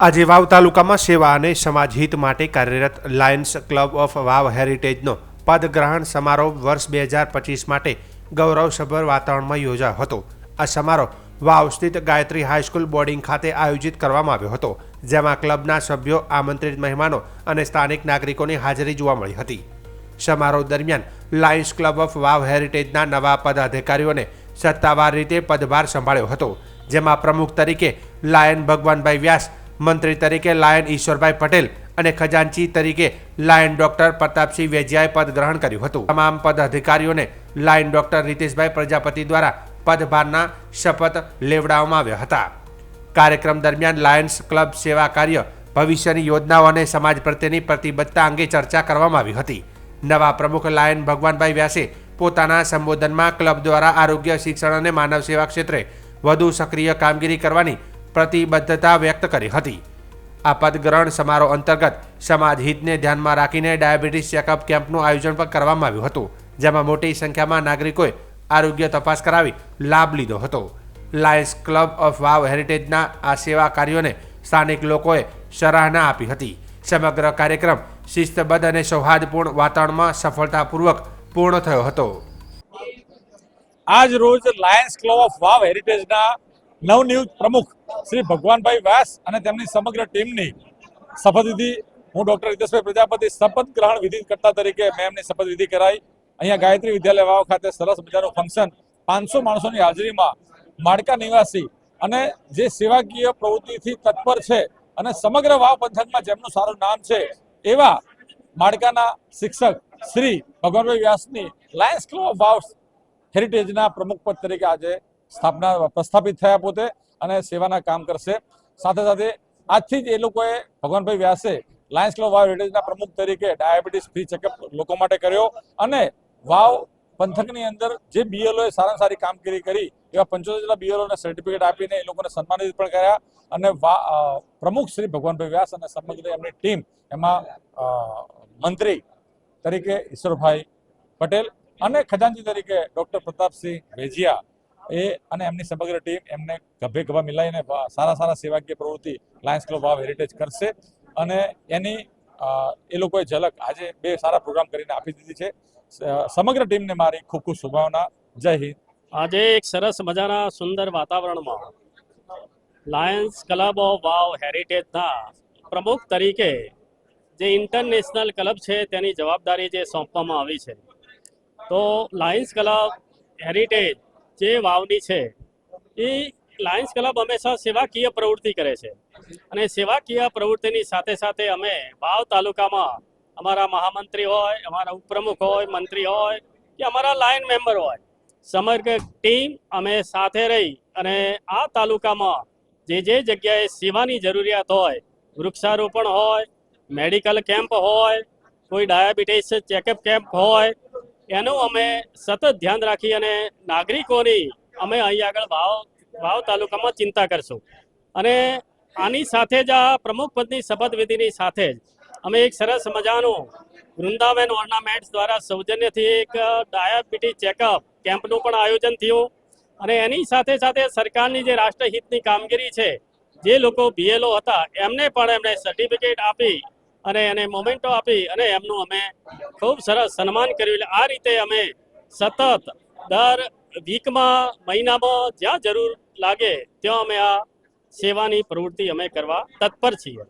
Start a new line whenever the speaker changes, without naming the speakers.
આજે વાવ તાલુકામાં સેવા અને સમાજ હિત માટે કાર્યરત લાયન્સ ક્લબ ઓફ વાવ હેરિટેજનો પદગ્રહણ સમારોહ વર્ષ બે હજાર પચીસ માટે ગૌરવસભર વાતાવરણમાં યોજાયો હતો. આ સમારોહ વાવ સ્થિત ગાયત્રી હાઈસ્કૂલ બોર્ડિંગ ખાતે આયોજિત કરવામાં આવ્યો હતો, જેમાં ક્લબના સભ્યો, આમંત્રિત મહેમાનો અને સ્થાનિક નાગરિકોની હાજરી જોવા મળી હતી. સમારોહ દરમિયાન લાયન્સ ક્લબ ઓફ વાવ હેરિટેજના નવા પદાધિકારીઓને સત્તાવાર રીતે પદભાર સંભાળ્યો હતો, જેમાં પ્રમુખ તરીકે લાયન ભગવાનભાઈ વ્યાસ મંત્રી તરીકે લાયન ઈશ્વરભાઈ પટેલ અને ખજાનચી તરીકે લાયન ડોક્ટર પ્રતાપસિંહ વેજિયાએ પદ ગ્રહણ કર્યું હતું. તમામ પદ અધિકારીઓને લાયન ડોક્ટર રીતેશભાઈ પ્રજાપતિ દ્વારા પદભારના શપથ લેવડાવવામાં આવ્યા હતા. કાર્યક્રમ દરમિયાન લાયન્સ ક્લબ સેવા કાર્ય, ભવિષ્યની યોજનાઓ અને સમાજ પ્રત્યેની પ્રતિબદ્ધતા અંગે ચર્ચા કરવામાં આવી હતી. નવા પ્રમુખ લાયન ભગવાનભાઈ વ્યાસે પોતાના સંબોધનમાં ક્લબ દ્વારા આરોગ્ય, શિક્ષણ અને માનવ સેવા ક્ષેત્રે વધુ સક્રિય કામગીરી કરવાની પ્રતિબદ્ધતા વ્યક્ત કરી હતી. આ પદગ્રહણ સમારોહ અંતર્ગત સમાજ હિતને ધ્યાનમાં રાખીને ડાયાબિટીસ ચેકઅપ કેમ્પનું આયોજન પણ કરવામાં આવ્યું હતું, જેમાં મોટી સંખ્યામાં નાગરિકોએ આરોગ્ય તપાસ કરાવી લાભ લીધો હતો. લાયન્સ ક્લબ ઓફ વાવ હેરિટેજના આ સેવા કાર્યોને સ્થાનિક લોકોએ સરાહના આપી હતી. સમગ્ર કાર્યક્રમ શિસ્તબદ્ધ અને સૌહાર્દપૂર્ણ વાતાવરણમાં સફળતાપૂર્વક પૂર્ણ થયો હતો.
આજ રોજ લાયન્સ ક્લબ ઓફ વાવ હેરિટેજના નવનિયુક્ત પ્રમુખ શ્રી ભગવાનભાઈ વ્યાસ અને તેમની સમગ્ર ટીમની શપથવિધિ હું ડોક્ટર હિતેશભાઈ પ્રજાપતિ શપથ ગ્રહણ વિધિ કરતા તરીકે મેં એમની શપથવિધિ કરાઈ. અહીંયા ગાયત્રી વિદ્યાલય વાવ ખાતે સરસ મજાનું ફંક્શન પાંચસો માણસોની હાજરીમાં માળકા નિવાસી અને જે સેવાકીય પ્રવૃત્તિથી તત્પર છે અને સમગ્ર વાવ પંથકમાં જેમનું સારું નામ છે એવા માળકાના શિક્ષક શ્રી ભગવાનભાઈ વ્યાસની લાયન્સ ક્લબ ઓફ વાવ હેરિટેજના પ્રમુખ પદ તરીકે આજે સ્થાપના, પ્રસ્થાપિત થયા પોતે. અને સેવાના કામ કરશે. સાથે સાથે આજથી જ એ લોકોએ ભગવાનભાઈ વ્યાસે લાયન્સ ક્લબ વાવ હેરિટેજના પ્રમુખ તરીકે ડાયાબિટીસ ફ્રી ચેકઅપ લોકો માટે કર્યો અને વાવ પંથકની અંદર જે બીએલઓએ સારામાં સારી કામગીરી કરી એવા પંચોતેર જેટલા બીએલઓને સર્ટિફિકેટ આપીને એ લોકોને સન્માનિત પણ કર્યા અને પ્રમુખ શ્રી ભગવાનભાઈ વ્યાસ અને સમગ્ર એમની ટીમ એમાં મંત્રી તરીકે ઈશ્વરભાઈ પટેલ અને ખજાનજી તરીકે ડોક્ટર પ્રતાપસિંહ વેજિયા એ અને એમની સમગ્ર ટીમ એમને ગભે ગભા મિલાઈને સારા સારા સેવાકીય પ્રવૃત્તિ લાયન્સ ક્લબ વાવ હેરિટેજ કરશે. અને એની એ લોકોએ ઝલક આજે બે સારા પ્રોગ્રામ કરીને આપી દીધી છે. સમગ્ર ટીમને મારી ખૂબ ખૂબ શુભકામના. જય હિન્દ.
આજે એક સરસ મજાના સુંદર વાતાવરણમાં લાયન્સ ક્લબ ઓફ વાવ હેરિટેજના પ્રમુખ તરીકે જે ઇન્ટરનેશનલ ક્લબ છે તેની જવાબદારી જે સોંપવામાં આવી છે. તો લાયન્સ ક્લબ હેરિટેજ જે વાવની છે, એ લાયન્સ ક્લબ હંમેશા સેવાકીય પ્રવૃત્તિ કરે છે. અને સેવાકીય પ્રવૃત્તિની સાથે સાથે અમે વાવ તાલુકામાં અમારા મહામંત્રી હોય, અમારા ઉપપ્રમુખ હોય, મંત્રી હોય, કે અમારા લાયન મેમ્બર હોય, સમગ્ર ટીમ અમે સાથે રહી અને આ તાલુકામાં જે જે જગ્યાએ સેવાની જરૂરિયાત હોય, વૃક્ષારોપણ હોય મેડિકલ કેમ્પ હોય, કોઈ ડાયાબિટીસ ચેકઅપ કેમ્પ હોય એનું અમે સતત ધ્યાન રાખી અને નાગરિકોની અમે અહીં આગળ વાવ વાવ તાલુકામાં ચિંતા કરશું. અને આની સાથે જ આ પ્રમુખ પદની શપથવિધિની સાથે જ અમે એક સરસ મજાનું વૃંદાવન ઓર્નામેન્ટ્સ દ્વારા સૌજન્યથી એક ડાયાબિટીસ ચેકઅપ કેમ્પનું પણ આયોજન થયું. અને એની સાથે સાથે સરકારની જે રાષ્ટ્રહિતની કામગીરી છે, જે લોકો બીએલઓ હતા, એમને પણ એમણે સર્ટિફિકેટ આપી અને એને મોમેન્ટો આપી અને એમનું અમે ખૂબ સરસ સન્માન કર્યું. આ રીતે અમે સતત દર વીકમાં મહિનામાં જ્યાં જરૂર લાગે, ત્યાં અમે આ સેવાની પ્રવૃત્તિ અમે કરવા તત્પર છીએ.